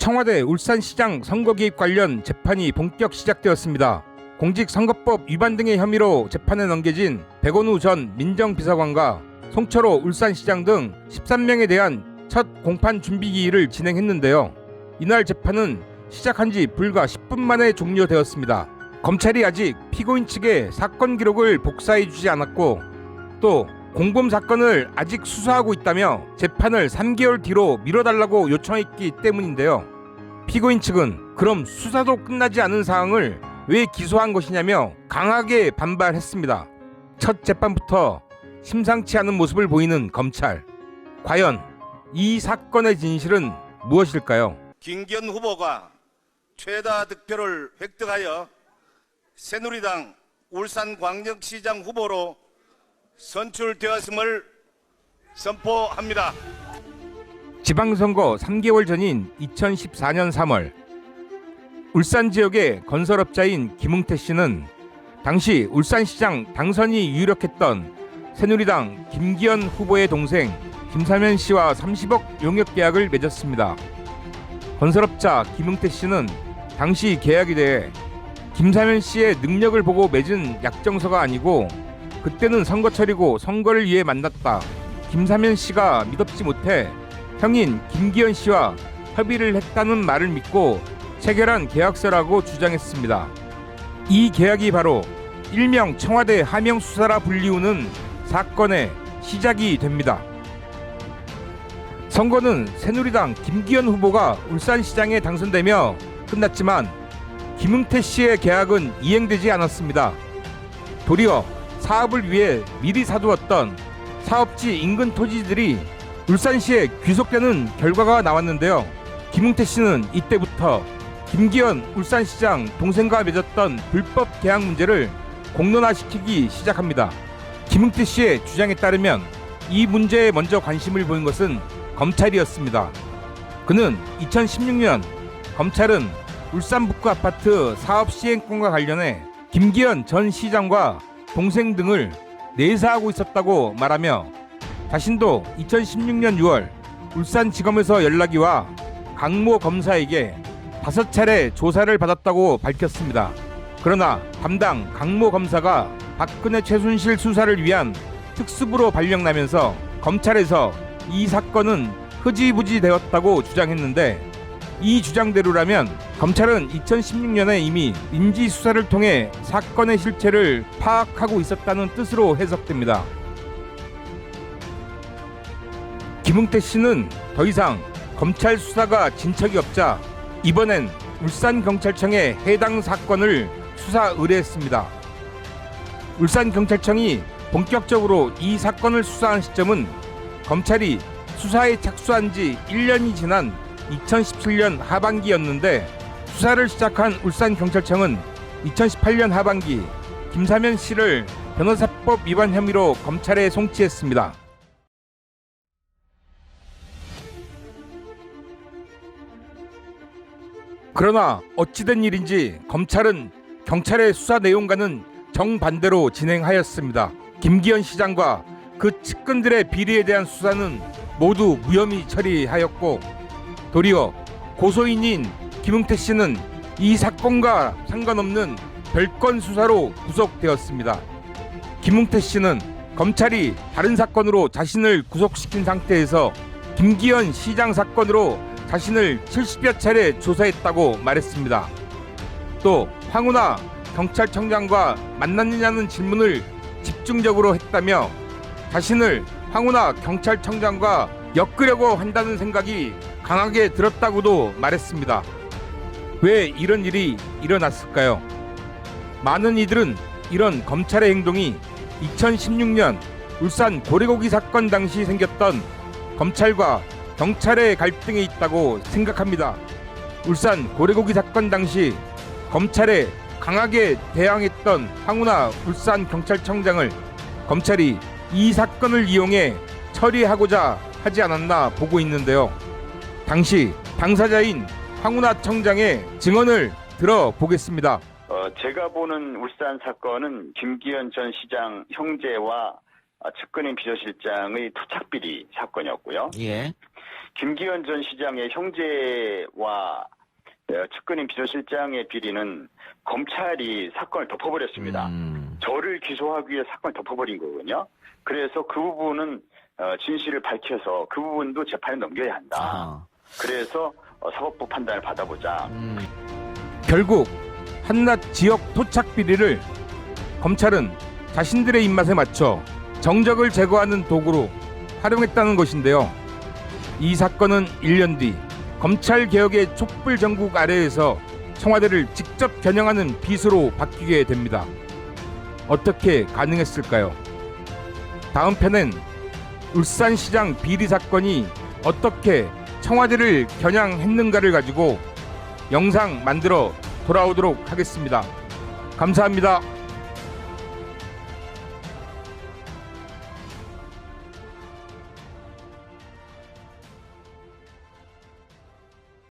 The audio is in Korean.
청와대 울산시장 선거 개입 관련 재판이 본격 시작되었습니다. 공직선거법 위반 등의 혐의로 재판에 넘겨진 백원우 전 민정비서관과 송철호 울산시장 등 13명에 대한 첫 공판 준비 기일을 진행했는데요. 이날 재판은 시작한 지 불과 10분 만에 종료되었습니다. 검찰이 아직 피고인 측에 사건 기록을 복사해 주지 않았고 또 공범 사건을 아직 수사하고 있다며 재판을 3개월 뒤로 미뤄달라고 요청했기 때문인데요. 피고인 측은 그럼 수사도 끝나지 않은 사항을 왜 기소한 것이냐며 강하게 반발했습니다. 첫 재판부터 심상치 않은 모습을 보이는 검찰. 과연 이 사건의 진실은 무엇일까요? 김기현 후보가 최다 득표를 획득하여 새누리당 울산광역시장 후보로 선출되었음을 선포합니다. 지방선거 3개월 전인 2014년 3월 울산 지역의 건설업자인 김웅태 씨는 당시 울산시장 당선이 유력했던 새누리당 김기현 후보의 동생 김사면 씨와 30억 용역 계약을 맺었습니다. 건설업자 김웅태 씨는 당시 계약에 대해 김사면 씨의 능력을 보고 맺은 약정서가 아니고 그때는 선거철이고 선거를 위해 만났다. 김사면 씨가 믿었지 못해 형인 김기현 씨와 협의를 했다는 말을 믿고 체결한 계약서라고 주장했습니다. 이 계약이 바로 일명 청와대 하명 수사라 불리우는 사건의 시작이 됩니다. 선거는 새누리당 김기현 후보가 울산시장에 당선되며 끝났지만 김웅태 씨의 계약은 이행되지 않았습니다. 도리어 사업을 위해 미리 사두었던 사업지 인근 토지들이 울산시에 귀속되는 결과가 나왔는데요. 김웅태 씨는 이때부터 김기현 울산시장 동생과 맺었던 불법 계약 문제를 공론화시키기 시작합니다. 김웅태 씨의 주장에 따르면 이 문제에 먼저 관심을 보인 것은 검찰이었습니다. 그는 2016년 검찰은 울산 북구 아파트 사업 시행권과 관련해 김기현 전 시장과 동생 등을 내사하고 있었다고 말하며 자신도 2016년 6월 울산지검에서 연락이 와 강모 검사에게 다섯 차례 조사를 받았다고 밝혔습니다. 그러나 담당 강모 검사가 박근혜 최순실 수사를 위한 특수부로 발령나면서 검찰에서 이 사건은 흐지부지 되었다고 주장했는데 이 주장대로라면 검찰은 2016년에 이미 인지 수사를 통해 사건의 실체를 파악하고 있었다는 뜻으로 해석됩니다. 김웅태 씨는 더 이상 검찰 수사가 진척이 없자 이번엔 울산 경찰청에 해당 사건을 수사 의뢰했습니다. 울산 경찰청이 본격적으로 이 사건을 수사한 시점은 검찰이 수사에 착수한 지 1년이 지난 2017년 하반기였는데 수사를 시작한 울산 경찰청은 2018년 하반기 김사면 씨를 변호사법 위반 혐의로 검찰에 송치했습니다. 그러나 어찌된 일인지 검찰은 경찰의 수사 내용과는 정반대로 진행하였습니다. 김기현 시장과 그 측근들의 비리에 대한 수사는 모두 무혐의 처리하였고 도리어 고소인인 김웅태 씨는 이 사건과 상관없는 별건 수사로 구속되었습니다. 김웅태 씨는 검찰이 다른 사건으로 자신을 구속시킨 상태에서 김기현 시장 사건으로 자신을 70여 차례 조사했다고 말했습니다. 또 황운하 경찰청장과 만났느냐는 질문을 집중적으로 했다며 자신을 황운하 경찰청장과 엮으려고 한다는 생각이 강하게 들었다고도 말했습니다. 왜 이런 일이 일어났을까요? 많은 이들은 이런 검찰의 행동이 2016년 울산 고래고기 사건 당시 생겼던 검찰과 경찰의 갈등에 있다고 생각합니다. 울산 고래고기 사건 당시 검찰에 강하게 대항했던 황운하 울산 경찰청장을 검찰이 이 사건을 이용해 처리하고자 하지 않았나 보고 있는데요. 당시 당사자인 황운하 청장의 증언을 들어보겠습니다. 어, 제가 보는 울산 사건은 김기현 전 시장 형제와 아, 측근인 비서실장의 토착비리 사건이었고요. 예. 김기현 전 시장의 형제와 어, 측근인 비서실장의 비리는 검찰이 사건을 덮어버렸습니다. 음. 저를 기소하기 위해 사건을 덮어버린 거거든요. 그래서 그 부분은 어, 진실을 밝혀서 그 부분도 재판에 넘겨야 한다. 아하. 그래서 어, 사법부 판단을 받아보자. 음. 결국 한낱 지역 토착 비리를 검찰은 자신들의 입맛에 맞춰 정적을 제거하는 도구로 활용했다는 것인데요. 이 사건은 1년 뒤 검찰 개혁의 촛불 전국 아래에서 청와대를 직접 겨냥하는 빗으로 바뀌게 됩니다. 어떻게 가능했을까요? 다음 편엔 울산시장 비리 사건이 어떻게 청와대를 겨냥했는가를 가지고 영상 만들어 돌아오도록 하겠습니다. 감사합니다.